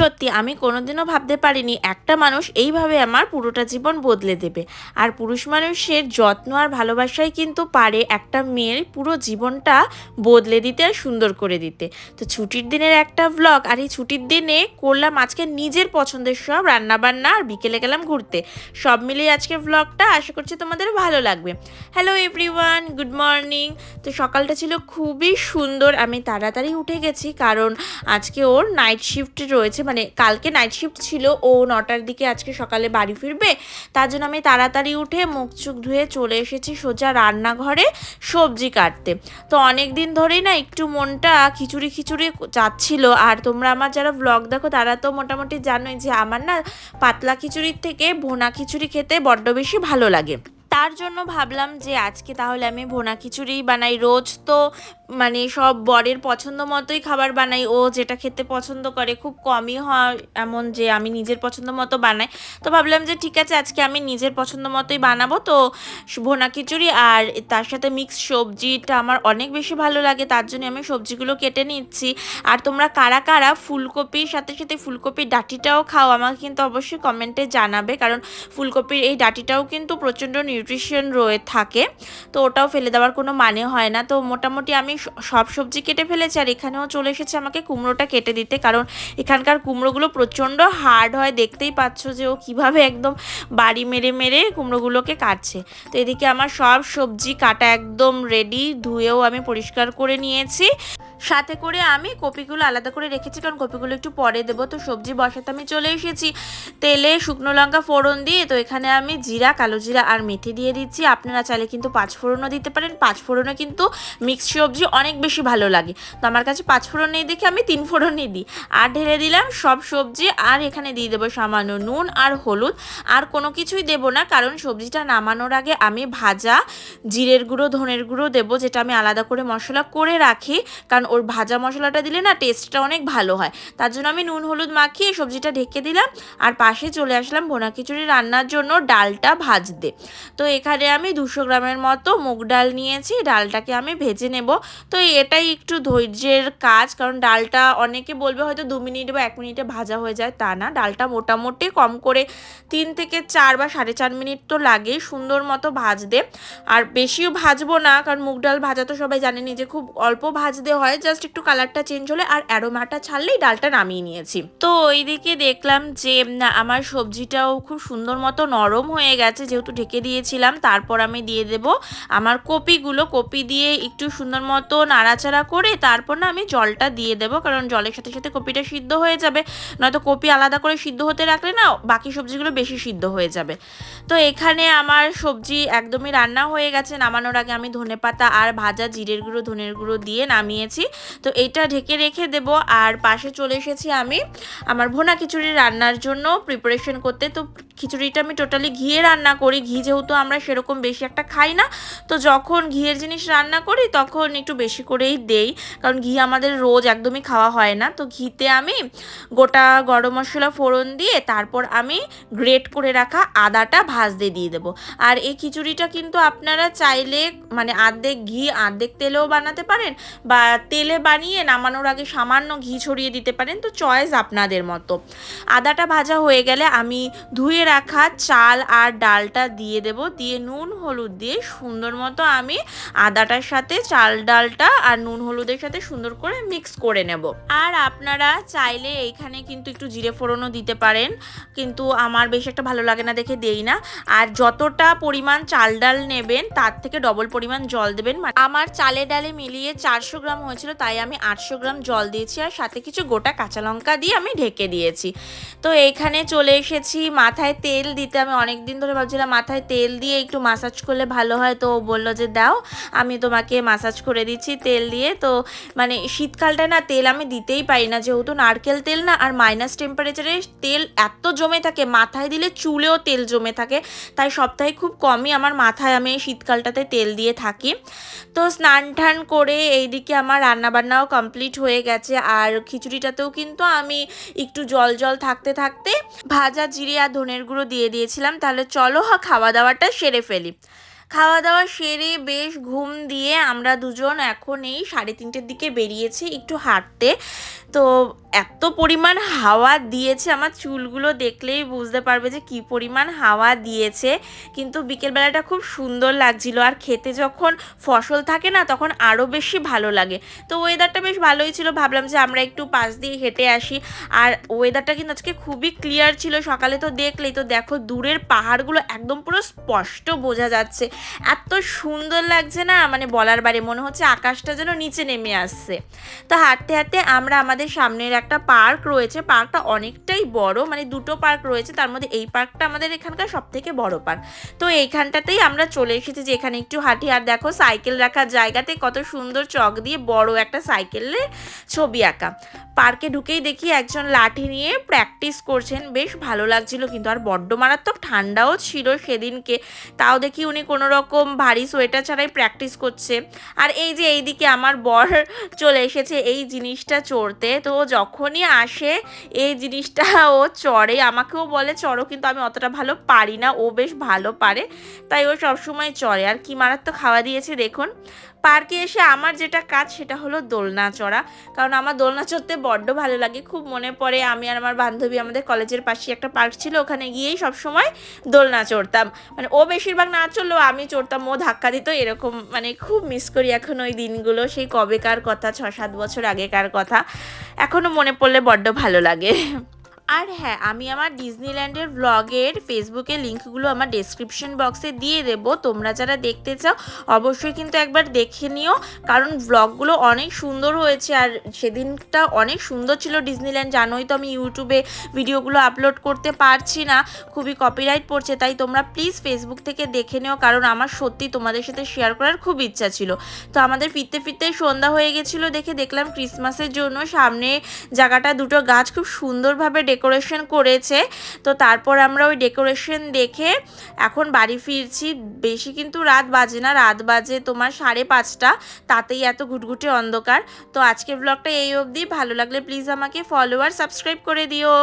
সত্যি, আমি কোনোদিনও ভাবতে পারিনি একটা মানুষ এইভাবে আমার পুরোটা জীবন বদলে দেবে। আর পুরুষ মানুষের যত্ন আর ভালোবাসাই কিন্তু পারে একটা মেয়ের পুরো জীবনটা বদলে দিতে আর সুন্দর করে দিতে। তো ছুটির দিনের একটা ভ্লগ আর এই ছুটির দিনে করলাম আজকে নিজের পছন্দের সব রান্নাবান্না আর বিকেলে গেলাম ঘুরতে। সব মিলিয়ে আজকে ভ্লগটা আশা করছি তোমাদের ভালো লাগবে। হ্যালো এভরিওয়ান গুড মর্নিং তো সকালটা ছিল খুবই সুন্দর, আমি তাড়াতাড়ি উঠে গেছি কারণ আজকে ওর নাইট শিফট রয়েছে মানে কালকে নাইট শিফট ছিল, ও নটার দিকে আজকে সকালে বাড়ি ফিরবে। তার জন্য আমি তাড়াতাড়ি উঠে মুখ চুখ ধুয়ে চলে এসেছি সোজা রান্নাঘরে সবজি কাটতে। তো অনেক দিন ধরেই না একটু মনটা খিচুড়ি খিচুড়ি যাচ্ছিল আর তোমরা আমার যারা ব্লগ দেখো, তারা তো মোটামুটি জানোই যে আমার না পাতলা খিচুড়ির থেকে ভোনা খিচুড়ি খেতে বড্ড বেশি ভালো লাগে। তার জন্য ভাবলাম যে আজকে তাহলে আমি ভোনা খিচুড়ি বানাই। রোজ তো মানে সব বরের পছন্দ মতোই খাবার বানাই। ও যেটা খেতে পছন্দ করে খুব কমই হয় এমন যে আমি নিজের পছন্দ মতো বানাই। তো ভাবলাম যে ঠিক আছে, আজকে আমি নিজের পছন্দ মতোই বানাবো। তো ভোনা খিচুড়ি আর তার সাথে মিক্স সবজিটা আমার অনেক বেশি ভালো লাগে, তার জন্য আমি সবজিগুলো কেটে নিচ্ছি। আর তোমরা কারা কারা ফুলকপির সাথে সাথে ফুলকপির ডাটিটাও খাও, আমাকে কিন্তু অবশ্যই কমেন্টে জানাবে। কারণ ফুলকপির এই ডাটিটাও কিন্তু প্রচণ্ড নিউট্রিশন রয়ে থাকে। তো ওটাও ফেলে দেওয়ার কোনো মানে হয় না। তো মোটামুটি আমি সব সবজি কেটে ফেলেছে আর এখানেও চলে এসেছে আমাকে কুমড়োটা কেটে দিতে। কারণ এখানকার কুমড়োগুলো প্রচণ্ড হার্ড হয়, দেখতেই পাচ্ছ যে ও কীভাবে একদম বাড়ি মেরে মেরে কুমড়োগুলোকে কাটছে। তো এদিকে আমার সব সবজি কাটা একদম রেডি ধুয়েও আমি পরিষ্কার করে নিয়েছি। সাথে করে আমি কপিগুলো আলাদা করে রেখেছি, কারণ কপিগুলো একটু পরে দেবো। তো সবজি বসাতে আমি চলে এসেছি। তেলে শুকনো লঙ্কা ফোড়ন দিয়ে, তো এখানে আমি জিরা, কালো জিরা আর মেথি দিয়ে দিচ্ছি। আপনারা চাইলে কিন্তু পাঁচ ফোড়নও দিতে পারেন, পাঁচ ফোড়নও কিন্তু মিক্স সবজি অনেক বেশি ভালো লাগে। তো আমার কাছে পাঁচ ফোড়ন নেই দেখে, আমি তিন ফোড়নই দিই। আর ঢেলে দিলাম সব সবজি, আর এখানে দিয়ে দেবো সামান্য নুন আর হলুদ। আর কোনো কিছুই দেবো না, কারণ সবজিটা নামানোর আগে আমি ভাজা জিরের গুঁড়ো, ধনের গুঁড়ো দেবো, যেটা আমি আলাদা করে মশলা করে রাখি, কারণ ওর ভাজা মশলাটা দিলে না টেস্টটা অনেক ভালো হয়। তার জন্য আমি নুন, হলুদ মাখিয়ে সবজিটা ঢেকে দিলাম। আর পাশে চলে আসলাম ভোনা খিচুড়ি রান্নার জন্য ডালটা ভাজতে। তো এখানে আমি দুশো গ্রামের মতো মুগ ডাল নিয়েছি, ডালটাকে আমি ভেজে নেব। তো এটাই একটু ধৈর্যের কাজ, কারণ ডালটা অনেকে বলবে হয়তো দু মিনিট বা এক মিনিটে ভাজা হয়ে যায়, তা না। ডালটা মোটামুটি কম করে তিন থেকে চার বা সাড়ে চার মিনিট তো লাগেই, সুন্দর মতো ভাজতে। আর বেশিও ভাজবো না, কারণ মুগ ডাল ভাজা তো সবাই জানেনি যে খুব অল্প ভাজতে হয়, জাস্ট একটু কালারটা চেঞ্জ হলে আর অ্যারোমাটা ছাড়লেই ডালটা নামিয়ে নিয়েছি। তো ওইদিকে দেখলাম যে আমার সবজিটাও খুব সুন্দর মতো নরম হয়ে গেছে, যেহেতু ঢেকে দিয়েছিলাম, তারপর আমি দিয়ে দেব আমার কপিগুলো। কপি দিয়ে একটু সুন্দর মতো নাড়াচাড়া করে তারপর না আমি জলটা দিয়ে দেবো, কারণ জলের সাথে সাথে কপিটা সিদ্ধ হয়ে যাবে। নয়তো কপি আলাদা করে সিদ্ধ হতে রাখলে না বাকি সবজিগুলো বেশি সিদ্ধ হয়ে যাবে। তো এখানে আমার সবজি একদমই রান্না হয়ে গেছে। নামানোর আগে আমি ধনে পাতা আর ভাজা জিরের গুঁড়ো, ধনের গুঁড়ো দিয়ে নামিয়েছি। তো এটা ঢেকে রেখে দেব। আর পাশে চলে এসেছি আমি আমার ভোনা খিচুড়ি রান্নার জন্য প্রিপারেশন করতে। তো খিচুড়িটা আমি টোটালি ঘিয়ে রান্না করি। ঘি যেহেতু আমরা সেরকম বেশি একটা খাই না, তো যখন ঘিয়ের জিনিস রান্না করি তখন একটু বেশি করেই দেই। কারণ ঘি আমাদের রোজ একদমই খাওয়া হয় না। তো ঘিতে আমি গোটা গরম মশলা ফোড়ন দিয়ে তারপর আমি গ্রেট করে রাখা আদাটা ভাজতে দিয়ে দেবো। আর এই খিচুড়িটা কিন্তু আপনারা চাইলে মানে আর্ধেক ঘি, আর্ধেক তেলেও বানাতে পারেন বা তেলে বানিয়ে নামানোর আগে সামান্য ঘি ছড়িয়ে দিতে পারেন। তো চয়েস আপনাদের মতো। আদাটা ভাজা হয়ে গেলে আমি ধুয়ে রাখা চাল আর ডালটা দিয়ে দেব। দিয়ে নুন, হলুদ দিয়ে সুন্দর মতো আমি আদাটার সাথে চাল, ডালটা আর নুন, হলুদের সাথে সুন্দর করে মিক্স করে নেব। আর আপনারা চাইলে এইখানে কিন্তু একটু জিরে ফোড়নও দিতে পারেন, কিন্তু আমার বেশ একটা ভালো লাগে না দেখে দেই না। আর যতটা পরিমাণ চাল, ডাল নেবেন, তার থেকে ডবল পরিমাণ জল দেবেন। মানে আমার চালে, ডালে মিলিয়ে চারশো গ্রাম হয়েছিল, তাই আমি আটশো গ্রাম জল দিয়েছি আর সাথে কিছু গোটা কাঁচা লঙ্কা দিয়ে আমি ঢেকে দিয়েছি। তো এইখানে চলে এসেছি মাথায় তেল দিতে, আমি অনেক দিন ধরে ভাবছিলাম মাথায় তেল দিয়ে একটু মাসাজ করলে ভালো হয়। তো বলল যে, দাও, আমি তোমাকে মাসাজ করে দিচ্ছি তেল দিয়ে। তো মানে শীতকালটা না তেল আমি দিতেই পারি না। যেহেতু নারকেল তেল না, আর মাইনাস টেম্পারেচারে তেল এত জমে থাকে, মাথায় দিলে চুলেও তেল জমে থাকে। তাই সপ্তাহে খুব কমই আমার মাথায় আমি শীতকালটাতে তেল দিয়ে থাকি। তো স্নান টান করে এইদিকে আমার রান্নাবান্নাও কমপ্লিট হয়ে গেছে। আর খিচুড়িটাতেও কিন্তু আমি একটু জল জল থাকতে থাকতে ভাজা জিরে আর ধনের গুঁড়ো দিয়ে দিয়েছিলাম, তাহলে চলো খাওয়া দাওয়াটা সেরে ফেলি। খাওয়া দাওয়া সেরে বেশ ঘুম দিয়ে আমরা দুজন এখন এই সাড়ে তিনটের দিকে বেরিয়েছি একটু হাঁটতে। তো এত পরিমাণ হাওয়া দিয়েছে, আমার চুলগুলো দেখলেই বুঝতে পারবে যে কি পরিমাণ হাওয়া দিয়েছে। কিন্তু বিকেলবেলাটা খুব সুন্দর লাগছিল আর খেতে যখন ফসল থাকে না, তখন আরও বেশি ভালো লাগে। তো ওয়েদারটা বেশ ভালোই ছিল, ভাবলাম যে আমরা একটু পাশ দিয়ে হেঁটে আসি। আর ওয়েদারটা কিন্তু আজকে খুবই ক্লিয়ার ছিল, সকালে তো দেখলেই। তো দেখো দূরের পাহাড়গুলো একদম পুরো স্পষ্ট বোঝা যাচ্ছে। এত সুন্দর লাগছে না মানে বলার বারে মনে হচ্ছে আকাশটা যেন নিচে নেমে আসছে। তো হাঁটতে হাঁটতে আমরা আমাদের সামনের একটা পার্ক রয়েছে, পার্কটা অনেকটাই বড় মানে দুটো পার্ক রয়েছে, তার মধ্যে এই পার্কটা আমাদের এখানকার সব থেকে বড় পার্ক। তো এইখানটাতেই আমরা চলে এসেছি যে এখানে একটু হাঁটি আর দেখো সাইকেল রাখার জায়গাতে কত সুন্দর চক দিয়ে বড় একটা সাইকেলের ছবি আঁকা। পার্কে ঢুকেই দেখি একজন লাঠি নিয়ে প্র্যাকটিস করছেন, বেশ ভালো লাগছিল কিন্তু, আর বড্ড মারাত্মক ঠান্ডাও ছিল সেদিনকে। তাও দেখি উনি কোনো রকম ভারী সোয়েটার ছাড়াই প্র্যাকটিস করছে। আর এই যে এইদিকে আমার বর চলে এসেছে, এই জিনিসটা চড়তে। তো ও যখনই আসে এই জিনিসটা ও চড়ে। আমাকেও বলে, চড়ো, কিন্তু আমি অতটা ভালো পারি না। ও বেশ ভালো পারে। তাই ও সবসময় চড়ে। আর কি মারাত্মক খাওয়া দিয়েছে, দেখুন। পার্কে এসে আমার যেটা কাজ সেটা হলো দোলনা চড়া। কারণ আমার দোলনা চড়তে বড্ড ভালো লাগে, খুব মনে পড়ে। আমি আর আমার বান্ধবী আমাদের কলেজের পাশে একটা পার্ক ছিল, ওখানে গিয়েই সবসময় দোলনা চড়তাম। মানে ও বেশিরভাগ না চড়লেও আমি চড়তাম, ও ধাক্কা দিত, এরকম মানে খুব মিস করি এখন ওই দিনগুলো, সেই কবেকার কথা ছ সাত বছর আগেকার কথা। এখনও মনে পড়লে বড্ড ভালো লাগে। আর হ্যাঁ আমি আমার ডিজনিল্যান্ডের ভ্লগের ফেসবুকে লিঙ্কগুলো আমার ডেসক্রিপশন বক্সে দিয়ে দেব। তোমরা যারা দেখতে চাও, অবশ্যই কিন্তু একবার দেখে নিও। কারণ ভ্লগগুলো অনেক সুন্দর হয়েছে আর সেদিনটা অনেক সুন্দর ছিল ডিজনিল্যান্ড জানোই তো আমি ইউটিউবে ভিডিওগুলো আপলোড করতে পারছি না। খুবই কপিরাইট পড়ছে, তাই তোমরা প্লিজ ফেসবুক থেকে দেখে নিও। কারণ আমার সত্যি তোমাদের সাথে শেয়ার করার খুব ইচ্ছা ছিল। তো আমাদের ফিরতে ফিরতে সন্ধ্যা হয়ে গেছিল দেখে দেখলাম ক্রিসমাসের জন্য সামনে জায়গাটা দুটো গাছ খুব সুন্দরভাবে ডেকোরেশন করেছে। তো তারপর আমরা ওই ডেকোরেশন দেখে এখন বাড়ি ফিরছি। বেশি কিন্তু রাত বাজে না, রাত বাজে তোমার সাড়ে পাঁচটা। তাতেই এত ঘুটঘুটে অন্ধকার। তো আজকের ব্লগটা এই অবধি। ভালো লাগলে প্লিজ আমাকে ফলো আর সাবস্ক্রাইব করে দিও।